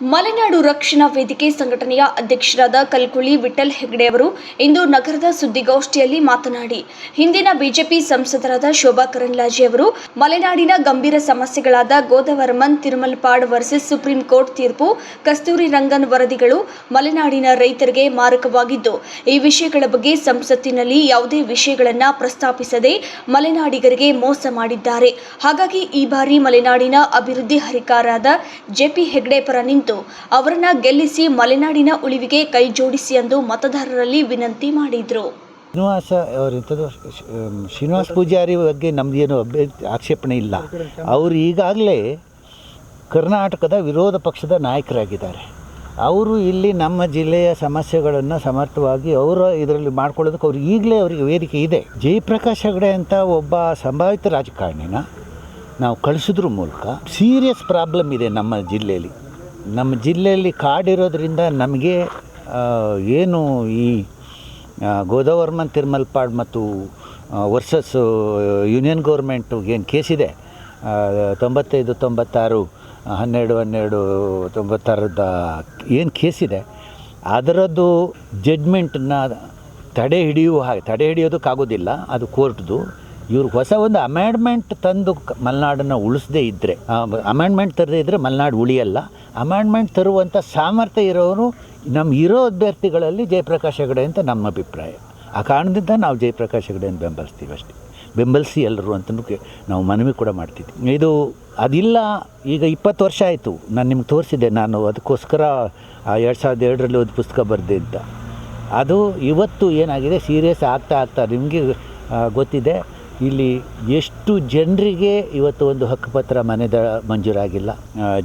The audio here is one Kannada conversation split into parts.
ಮಲೆನಾಡು ರಕ್ಷಣಾ ವೇದಿಕೆ ಸಂಘಟನೆಯ ಅಧ್ಯಕ್ಷರಾದ ಕಲ್ಕುಳಿ ವಿಠಲ್ ಹೆಗ್ಡೆ ಅವರು ಇಂದು ನಗರದ ಸುದ್ದಿಗೋಷ್ಠಿಯಲ್ಲಿ ಮಾತನಾಡಿ, ಹಿಂದಿನ ಬಿಜೆಪಿ ಸಂಸದರಾದ ಶೋಭಾ ಕರಂದ್ಲಾಜೆ ಅವರು, ಮಲೆನಾಡಿನ ಗಂಭೀರ ಸಮಸ್ಯೆಗಳಾದ Godavarman, Thirumulpad versus Supreme Court ತೀರ್ಪು, ಕಸ್ತೂರಿ ರಂಗನ್ ವರದಿಗಳು ಮಲೆನಾಡಿನ ರೈತರಿಗೆ ಮಾರಕವಾಗಿದ್ದು, ಈ ವಿಷಯಗಳ ಬಗ್ಗೆ ಸಂಸತ್ತಿನಲ್ಲಿ ಯಾವುದೇ ವಿಷಯಗಳನ್ನು ಪ್ರಸ್ತಾಪಿಸದೆ ಮಲೆನಾಡಿಗರಿಗೆ ಮೋಸ ಮಾಡಿದ್ದಾರೆ. ಹಾಗಾಗಿ ಈ ಬಾರಿ ಮಲೆನಾಡಿನ ಅಭಿವೃದ್ಧಿ ಹರಿಕಾರಾದ ಜೆಪಿ ಹೆಗ್ಡೆ ಪರ ನಿಂತು ಅವರನ್ನ ಗೆಲ್ಲಿಸಿ ಮಲೆನಾಡಿನ ಉಳಿವಿಗೆ ಕೈ ಜೋಡಿಸಿ ಎಂದು ಮತದಾರರಲ್ಲಿ ವಿನಂತಿ ಮಾಡಿದ್ರು. ಶ್ರೀನಿವಾಸ ಅವರಿಂಥದ್ದು ಶ್ರೀನಿವಾಸ ಪೂಜಾರಿ ಬಗ್ಗೆ ನಮ್ಮದೇನು ಅಭ್ಯ ಆಕ್ಷೇಪಣೆ ಇಲ್ಲ. ಅವರು ಈಗಾಗಲೇ ಕರ್ನಾಟಕದ ವಿರೋಧ ಪಕ್ಷದ ನಾಯಕರಾಗಿದ್ದಾರೆ. ಅವರು ಇಲ್ಲಿ ನಮ್ಮ ಜಿಲ್ಲೆಯ ಸಮಸ್ಯೆಗಳನ್ನು ಸಮರ್ಥವಾಗಿ ಅವರ ಇದರಲ್ಲಿ ಮಾಡ್ಕೊಳ್ಳೋದಕ್ಕೆ ಅವ್ರು ಈಗಲೇ ಅವರಿಗೆ ವೇದಿಕೆ ಇದೆ. ಜಯಪ್ರಕಾಶ್ ಹೆಗಡೆ ಅಂತ ಒಬ್ಬ ಸಂಭಾವಿತ ರಾಜಕಾರಣಿನ ನಾವು ಕಳಿಸಿದ್ರ ಮೂಲಕ ಸೀರಿಯಸ್ ಪ್ರಾಬ್ಲಮ್ ಇದೆ ನಮ್ಮ ಜಿಲ್ಲೆಯಲ್ಲಿ. ನಮ್ಮ ಜಿಲ್ಲೆಯಲ್ಲಿ ಕಾಡಿರೋದ್ರಿಂದ ನಮಗೆ ಏನು ಈ ಗೋದಾವರ್ಮನ್ ತಿರುಮಲ್ಪಾಡ್ ಮತ್ತು ವರ್ಸಸ್ ಯೂನಿಯನ್ ಗೌರ್ಮೆಂಟು ಏನು ಕೇಸಿದೆ ತೊಂಬತ್ತೈದು, ತೊಂಬತ್ತಾರು, ಹನ್ನೆರಡು ಹನ್ನೆರಡು ತೊಂಬತ್ತಾರದ ಏನು ಕೇಸಿದೆ ಅದರದ್ದು ಜಡ್ಮೆಂಟನ್ನ ತಡೆ ಹಿಡಿಯುವ ಹಾಗೆ, ತಡೆ ಹಿಡಿಯೋದಕ್ಕಾಗೋದಿಲ್ಲ, ಅದು ಕೋರ್ಟ್ದು ಇವ್ರು ಹೊಸ ಒಂದು ಅಮೆಂಡ್ಮೆಂಟ್ ತಂದು ಮಲೆನಾಡನ್ನು ಉಳಿಸದೇ ಇದ್ದರೆ ಅಮೆಂಡ್ಮೆಂಟ್ ತರದೇ ಇದ್ದರೆ ಮಲೆನಾಡು ಉಳಿಯಲ್ಲ. ಅಮೆಂಡ್ಮೆಂಟ್ ತರುವಂಥ ಸಾಮರ್ಥ್ಯ ಇರೋರು ನಮ್ಮ ಇರೋ ಅಭ್ಯರ್ಥಿಗಳಲ್ಲಿ ಜಯಪ್ರಕಾಶ್ ಹೆಗಡೆ ಅಂತ ನಮ್ಮ ಅಭಿಪ್ರಾಯ. ಆ ಕಾರಣದಿಂದ ನಾವು ಜಯಪ್ರಕಾಶ್ ಹೆಗಡೆಯನ್ನು ಬೆಂಬಲಿಸ್ತೀವಿ ಅಷ್ಟೇ. ಬೆಂಬಲಿಸಿ ಎಲ್ಲರೂ ಅಂತಲೂ ನಾವು ಮನವಿ ಕೂಡ ಮಾಡ್ತಿದ್ವಿ. ಇದು ಅದಿಲ್ಲ, ಈಗ ಇಪ್ಪತ್ತು ವರ್ಷ ಆಯಿತು. ನಾನು ನಿಮ್ಗೆ ತೋರಿಸಿದೆ ನಾನು ಅದಕ್ಕೋಸ್ಕರ ಎರಡು ಸಾವಿರದ ಎರಡರಲ್ಲಿ ಒಂದು ಪುಸ್ತಕ ಬರೆದೆ ಅಂತ. ಅದು ಇವತ್ತು ಏನಾಗಿದೆ ಸೀರಿಯಸ್ ಆಗ್ತಾ ಆಗ್ತಾ ನಿಮಗೆ ಗೊತ್ತಿದೆ. ಇಲ್ಲಿ ಎಷ್ಟು ಜನರಿಗೆ ಇವತ್ತು ಒಂದು ಹಕ್ಕುಪತ್ರ ಮನೆದ ಮಂಜೂರಾಗಿಲ್ಲ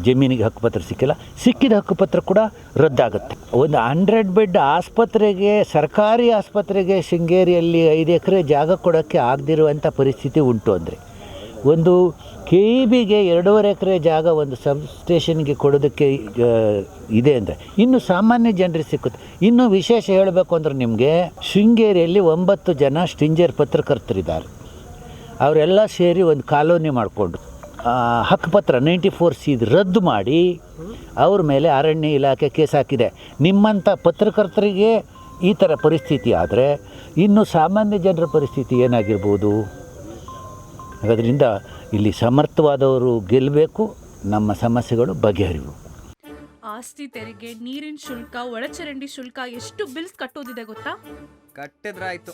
ಜಮೀನಿಗೆ ಹಕ್ಕುಪತ್ರ ಸಿಕ್ಕಿಲ್ಲ, ಸಿಕ್ಕಿದ ಹಕ್ಕುಪತ್ರ ಕೂಡ ರದ್ದಾಗುತ್ತೆ. ಒಂದು ಹಂಡ್ರೆಡ್ ಬೆಡ್ ಆಸ್ಪತ್ರೆಗೆ, ಸರ್ಕಾರಿ ಆಸ್ಪತ್ರೆಗೆ ಶೃಂಗೇರಿಯಲ್ಲಿ ಐದು ಎಕರೆ ಜಾಗ ಕೊಡೋಕ್ಕೆ ಆಗದಿರುವಂಥ ಪರಿಸ್ಥಿತಿ ಉಂಟು ಅಂದರೆ. ಒಂದು ಕೆ ಇ ಬಿಗೆ ಎರಡೂವರೆ ಎಕರೆ ಜಾಗ ಒಂದು ಸಬ್ ಸ್ಟೇಷನ್ಗೆ ಕೊಡೋದಕ್ಕೆ ಇದೆ ಅಂದರೆ, ಇನ್ನು ಸಾಮಾನ್ಯ ಜನರಿಗೆ ಸಿಕ್ಕುತ್ತೆ. ಇನ್ನು ವಿಶೇಷ ಹೇಳಬೇಕು ಅಂದ್ರೆ ನಿಮಗೆ, ಶೃಂಗೇರಿಯಲ್ಲಿ ಒಂಬತ್ತು ಜನ ಸ್ಟಿಂಜರ್ ಪತ್ರಕರ್ತರಿದ್ದಾರೆ. ಅವರೆಲ್ಲ ಸೇರಿ ಒಂದು ಕಾಲೋನಿ ಮಾಡಿಕೊಂಡು ಹಕ್ಕುಪತ್ರ ನೈಂಟಿ ಫೋರ್ ಸಿ ರದ್ದು ಮಾಡಿ ಅವ್ರ ಮೇಲೆ ಅರಣ್ಯ ಇಲಾಖೆ ಕೇಸ್ ಹಾಕಿದೆ. ನಿಮ್ಮಂಥ ಪತ್ರಕರ್ತರಿಗೆ ಈ ಥರ ಪರಿಸ್ಥಿತಿ ಆದರೆ ಇನ್ನು ಸಾಮಾನ್ಯ ಜನರ ಪರಿಸ್ಥಿತಿ ಏನಾಗಿರ್ಬೋದು? ಅದರಿಂದ ಇಲ್ಲಿ ಸಮರ್ಥವಾದವರು ಗೆಲ್ಲಬೇಕು ನಮ್ಮ ಸಮಸ್ಯೆಗಳು ಬಗೆಹರಿವು. ಆಸ್ತಿ ತೆರಿಗೆ ನೀರಿನ ಶುಲ್ಕ ಒಳಚರಂಡಿ ಶುಲ್ಕ ಎಷ್ಟು ಬಿಲ್ಸ್ ಕಟ್ಟೋದಿದೆ ಗೊತ್ತಾ? ಕಟ್ಟಿದ್ರಾಯ್ತು.